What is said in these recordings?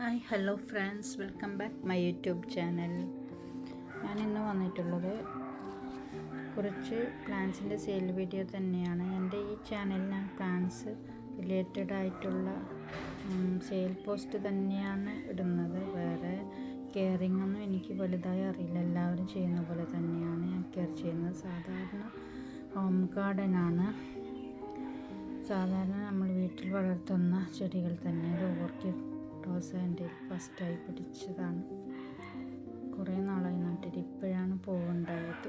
Hi hello friends welcome back my YouTube channel ഞാൻ ഇന്ന് വന്നിട്ടുള്ളത് കുറച്ച് പ്ലാൻസിന്റെ സെയിൽ വീഡിയോ തന്നെയാണ്. എന്റെ ഈ ചാനൽ ഞാൻ പ്ലാൻസ് റിലേറ്റഡ് ആയിട്ടുള്ള സെയിൽ പോസ്റ്റ് തന്നെയാണ് ഇടുന്നത്. വേറെ കെയറിംഗ് ഒന്നും എനിക്ക് വലുതായി അറിയില്ല. എല്ലാവരും ചെയ്യുന്ന പോലെ തന്നെയാണ് ഞാൻ കെയർ ചെയ്യുന്നത്. സാധാരണ ഹോം ഗാർഡനാണ് സാധാരണ നമ്മൾ വീട്ടിൽ വളർത്തുന്ന ചെടികൾ തന്നെ. അത് ഓർക്കിഡ് റോസ ഫസ്റ്റായി പിടിച്ചതാണ് കുറേ നാളായി നട്ടിട്ട് ഇപ്പോഴാണ് പൂവുണ്ടായത്.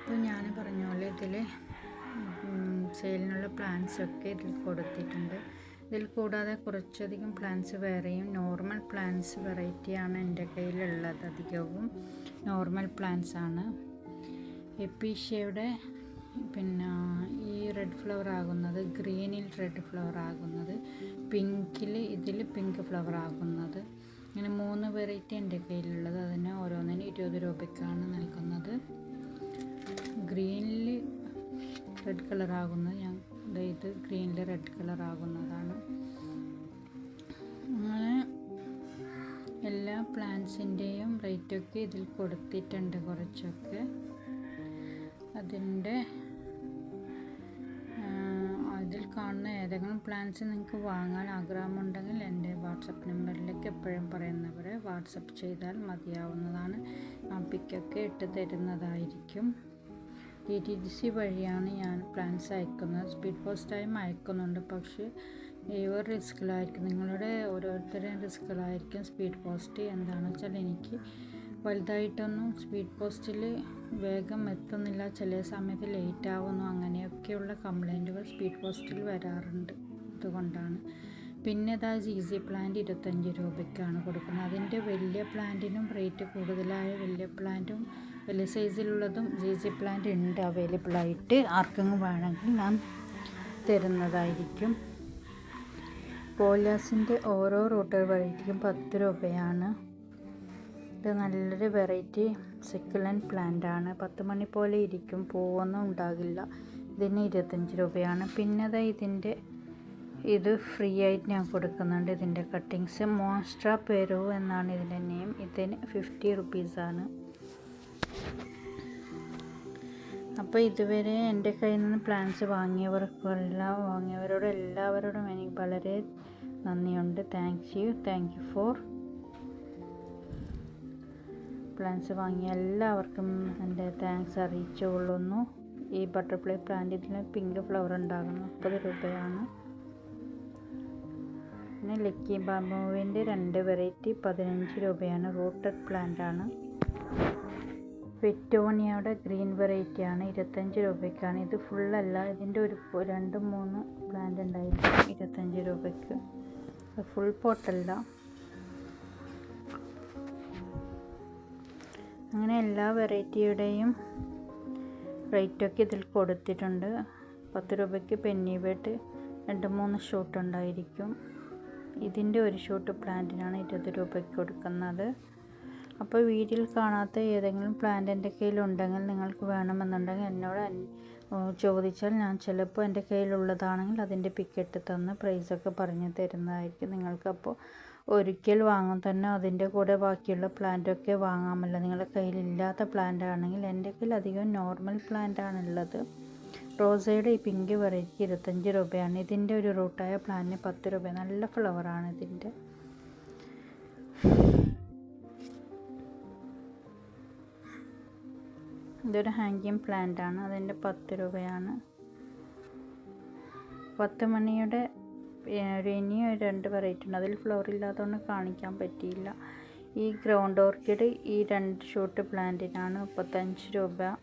അപ്പോൾ ഞാൻ പറഞ്ഞ പോലെ ഇതിൽ സെയിലിനുള്ള ഒക്കെ ഇതിൽ കൊടുത്തിട്ടുണ്ട്. ഇതിൽ കൂടാതെ കുറച്ചധികം പ്ലാന്റ്സ് വേറെയും നോർമൽ പ്ലാന്റ്സ് വെറൈറ്റിയാണ് എന്റെ കയ്യിലുള്ളത് അധികവും. നോർമൽ പ്ലാന്റ്സ് ആണ്. എപ്പീഷ്യയുടെ പിന്നെ ഈ റെഡ് ഫ്ലവർ ആകുന്നത് ഗ്രീനിൽ റെഡ് ഫ്ലവർ ആകുന്നത് പിങ്കിൽ ഇതിൽ പിങ്ക് ഫ്ലവർ ആകുന്നത്. ഇങ്ങനെ മൂന്ന് വെറൈറ്റി എന്റെ കയ്യിലുള്ളത്. അതിന് ഓരോന്നിന് ഇരുപത് രൂപയ്ക്കാണ് നൽകുന്നത്. ഗ്രീനിൽ റെഡ് കളർ ആകുന്നത്. ഞാൻ ഇത് ഗ്രീനിൽ റെഡ് കളർ ആകുന്നതാണ്. അങ്ങനെ എല്ലാ പ്ലാന്റ്സിന്റെയും റേറ്റൊക്കെ ഇതിൽ കൊടുത്തിട്ടുണ്ട് കുറച്ചൊക്കെ. അതിന്റെ ഏതെങ്കിലും പ്ലാൻസ് നിങ്ങൾക്ക് വാങ്ങാൻ ആഗ്രഹമുണ്ടെങ്കിൽ എന്റെ വാട്സപ്പ് നമ്പറിലേക്ക് എപ്പോഴും പറയുന്നവരെ വാട്സപ്പ് ചെയ്താൽ മതിയാവുന്നതാണ്. ആ പിക്കൊക്കെ ഇട്ട് തരുന്നതായിരിക്കും. ഡി ടി ഡി സി വഴിയാണ് ഞാൻ പ്ലാൻസ് അയക്കുന്നത്. സ്പീഡ് പോസ്റ്റായും അയക്കുന്നുണ്ട്. പക്ഷേ ഏവർ റിസ്കിലായിരിക്കും നിങ്ങളുടെ ഓരോരുത്തരുടെയും റിസ്കിലായിരിക്കും സ്പീഡ് പോസ്റ്റ് എന്താണെന്ന് വെച്ചാൽ എനിക്ക് വലുതായിട്ടൊന്നും സ്പീഡ് പോസ്റ്റിൽ വേഗം എത്തുന്നില്ല. ചില സമയത്ത് ലേറ്റ് ആവുന്നു. അങ്ങനെയൊക്കെയുള്ള കംപ്ലൈന്റുകൾ സ്പീഡ് പോസ്റ്റിൽ വരാറുണ്ട്. അതുകൊണ്ടാണ്. പിന്നെ ഇതാ ജി സി പ്ലാന്റ് ഇരുപത്തഞ്ച് രൂപയ്ക്കാണ് കൊടുക്കുന്നത്. അതിന്റെ വലിയ പ്ലാന്റിനും റേറ്റ് കൂടുതലായ വലിയ പ്ലാന്റും വലിയ സൈസിലുള്ളതും ജി സി പ്ലാന്റ് ഉണ്ട് അവൈലബിൾ ആയിട്ട്. ആർക്കെങ്കിലും വേണമെങ്കിൽ ഞാൻ തരുന്നതായിരിക്കും. പോലാസിന്റെ ഓരോ റൂട്ട് വഴിക്കും പത്ത് രൂപയാണ്. ഇത് നല്ലൊരു വെറൈറ്റി സെക്കുലൻ പ്ലാന്റ് ആണ്. പത്ത് മണി പോലെ ഇരിക്കും പൂവൊന്നും ഉണ്ടാകില്ല. ഇതിന് ഇരുപത്തഞ്ച് രൂപയാണ്. പിന്നെ അത് ഇതിന്റെ ഇത് ഫ്രീ ആയിട്ട് ഞാൻ കൊടുക്കുന്നുണ്ട്. ഇതിന്റെ കട്ടിങ്സ് മോൺസ്ട്ര പെരു എന്നാണ് ഇതിന്റെ നെയിം ഇതിന് ഫിഫ്റ്റി റുപ്പീസാണ് അപ്പോൾ ഇതുവരെ എന്റെ കയ്യിൽ നിന്ന് പ്ലാൻസ് വാങ്ങിയവർക്കെല്ലാം വാങ്ങിയവരോട് എല്ലാവരോടും എനിക്ക് വളരെ നന്ദിയുണ്ട്. Thank you thank you for plants വാങ്ങിയ എല്ലാവർക്കും എന്റെ താങ്ക്സ് അറിയിച്ചുകൊള്ളുന്നു. ഈ ബട്ടർഫ്ലൈ പ്ലാന്റ് ഇതിന് പിങ്ക് ഫ്ലവർ ഉണ്ടാകുന്നു. മുപ്പത് രൂപയാണ്. പിന്നെ ലക്കി ബാമ്പുവിന്റെ രണ്ട് വെറൈറ്റി പതിനഞ്ച് രൂപയാണ്. റൂട്ടഡ് പ്ലാന്റ് ആണ്. ഫിറ്റോണിയയുടെ ഗ്രീൻ വെറൈറ്റിയാണ് ഇരുപത്തഞ്ച് രൂപയ്ക്കാണ്. ഇത് ഫുള്ളല്ല ഇതിന്റെ ഒരു രണ്ട് മൂന്ന് പ്ലാന്റ് ഉണ്ടായിരിക്കും ഇരുപത്തഞ്ച് രൂപയ്ക്ക്. ഫുൾ പോട്ടല്ല അങ്ങനെ എല്ലാ വെറൈറ്റിയുടെയും റേറ്റൊക്കെ ഇതിൽ കൊടുത്തിട്ടുണ്ട്. പത്ത് രൂപയ്ക്ക് പെന്നി ബെഡ് രണ്ട് മൂന്ന് ഷൂട്ട് ഉണ്ടായിരിക്കും. ഇതിന്റെ ഒരു ഷൂട്ട് പ്ലാന്റിനാണ് ഇരുപത് രൂപയ്ക്ക് കൊടുക്കുന്നത്. അപ്പോൾ വീട്ടിൽ കാണാത്ത ഏതെങ്കിലും പ്ലാന്റ് എന്റെ കയ്യിലുണ്ടെങ്കിൽ നിങ്ങൾക്ക് വേണമെന്നുണ്ടെങ്കിൽ എന്നോട് ചോദിച്ചാൽ ഞാൻ ചിലപ്പോൾ എന്റെ കയ്യിലുള്ളതാണെങ്കിൽ അതിന്റെ പിക്കറ്റ് തന്ന് പ്രൈസൊക്കെ പറഞ്ഞു തരുന്നതായിരിക്കും. നിങ്ങൾക്കപ്പോൾ ഒരിക്കൽ വാങ്ങും തന്നെ അതിന്റെ കൂടെ ബാക്കിയുള്ള പ്ലാന്റൊക്കെ വാങ്ങാമല്ലോ. നിങ്ങളുടെ കയ്യിലില്ലാത്ത പ്ലാന്റ് ആണെങ്കിൽ എന്റെ കയ്യിൽ അധികം നോർമൽ പ്ലാന്റ് ആണുള്ളത് റോസയുടെ ഈ പിങ്ക് വെറൈറ്റി ഇരുപത്തഞ്ച് രൂപയാണ്. ഇതിന്റെ ഒരു റൂട്ടായ പ്ലാന്റിന് പത്ത് രൂപ. നല്ല ഫ്ലവറാണ് ഇതിന്റെ. ഇതൊരു ഹാങ്കിങ് പ്ലാന്റ് ആണ്. അതിന്റെ പത്ത് രൂപയാണ്. പത്ത് മണിയുടെ ഇനിയും രണ്ട് വെറൈറ്റി ഉണ്ട്. അതിൽ ഫ്ലവർ ഇല്ലാത്തതുകൊണ്ട് കാണിക്കാൻ പറ്റിയില്ല. ഈ ഗ്രൗണ്ട് ഓർക്കിഡ് ഈ രണ്ട് ഷൂട്ട് പ്ലാന്റിനാണ് മുപ്പത്തഞ്ച് രൂപ.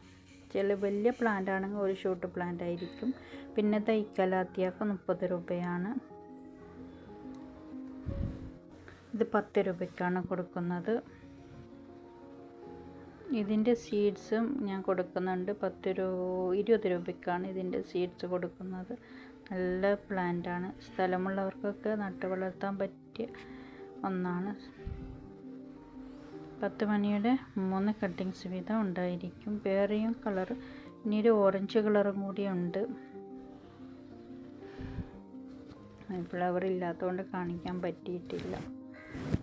ചില വലിയ പ്ലാന്റ് ആണെങ്കിൽ ഒരു ഷൂട്ട് പ്ലാന്റ് ആയിരിക്കും. പിന്നെ തൈക്കലാത്തിയൊക്കെ മുപ്പത് രൂപയാണ്. ഇത് പത്ത് രൂപയ്ക്കാണ് കൊടുക്കുന്നത്. ഇതിന്റെ സീഡ്സും ഞാൻ കൊടുക്കുന്നുണ്ട്. പത്ത് രൂപ ഇരുപത് രൂപയ്ക്കാണ് ഇതിന്റെ സീഡ്സ് കൊടുക്കുന്നത്. നല്ല പ്ലാന്റാണ്. സ്ഥലമുള്ളവർക്കൊക്കെ നട്ടു വളർത്താൻ പറ്റിയ ഒന്നാണ്. പത്ത് മണിയുടെ മൂന്ന് കട്ടിങ്സ് വീതം ഉണ്ടായിരിക്കും. വേറെയും കളർ ഇനി ഒരു ഓറഞ്ച് കളറും കൂടി ഉണ്ട്. ഫ്ലവർ ഇല്ലാത്തതുകൊണ്ട് കാണിക്കാൻ പറ്റിയിട്ടില്ല.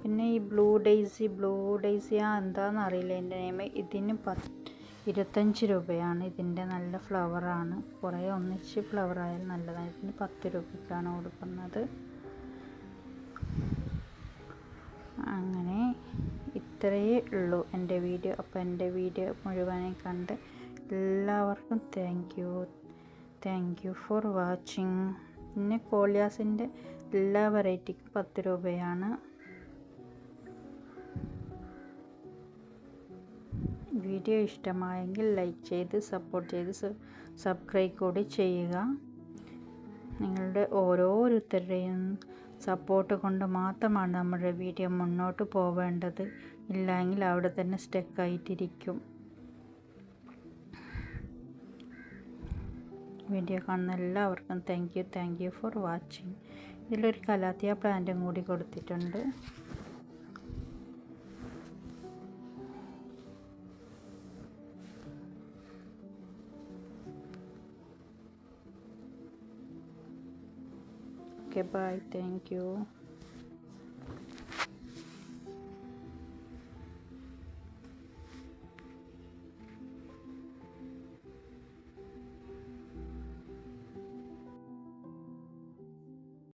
പിന്നെ ഈ ബ്ലൂ ഡെയ്സി ബ്ലൂ ഡെയ്സി ആ എന്താണെന്ന് അറിയില്ല എന്റെ നെയിം ഇതിന് പത്ത് ഇരുപത്തഞ്ച് രൂപയാണ്. ഇതിന്റെ നല്ല ഫ്ലവറാണ്. കുറേ ഒന്നിച്ച് ഫ്ലവർ ആയാൽ നല്ലതാണ്. ഇതിന് പത്ത് രൂപയ്ക്കാണ് കൊടുക്കുന്നത്. അങ്ങനെ ഇത്രയേ ഉള്ളൂ എന്റെ വീഡിയോ. അപ്പോൾ എന്റെ വീഡിയോ മുഴുവനായി കണ്ട് എല്ലാവർക്കും thank you thank you for watching പിന്നെ കോളിയാസിന്റെ എല്ലാ വെറൈറ്റിക്കും പത്ത് രൂപയാണ്. വീഡിയോ ഇഷ്ടമായെങ്കിൽ ലൈക്ക് ചെയ്ത് സപ്പോർട്ട് ചെയ്ത് സബ്സ്ക്രൈബ് കൂടി ചെയ്യുക. നിങ്ങളുടെ ഓരോരുത്തരുടെയും സപ്പോർട്ട് കൊണ്ട് മാത്രമാണ് നമ്മുടെ വീഡിയോ മുന്നോട്ട് പോവേണ്ടത്. ഇല്ലെങ്കിൽ അവിടെ തന്നെ സ്റ്റക്കായിട്ടിരിക്കും വീഡിയോ കാണുന്ന എല്ലാവർക്കും thank you thank you for watching ഇതിലൊരു കലാത്തിയ പ്ലാന്റും കൂടി കൊടുത്തിട്ടുണ്ട്. okay bye. Thank you.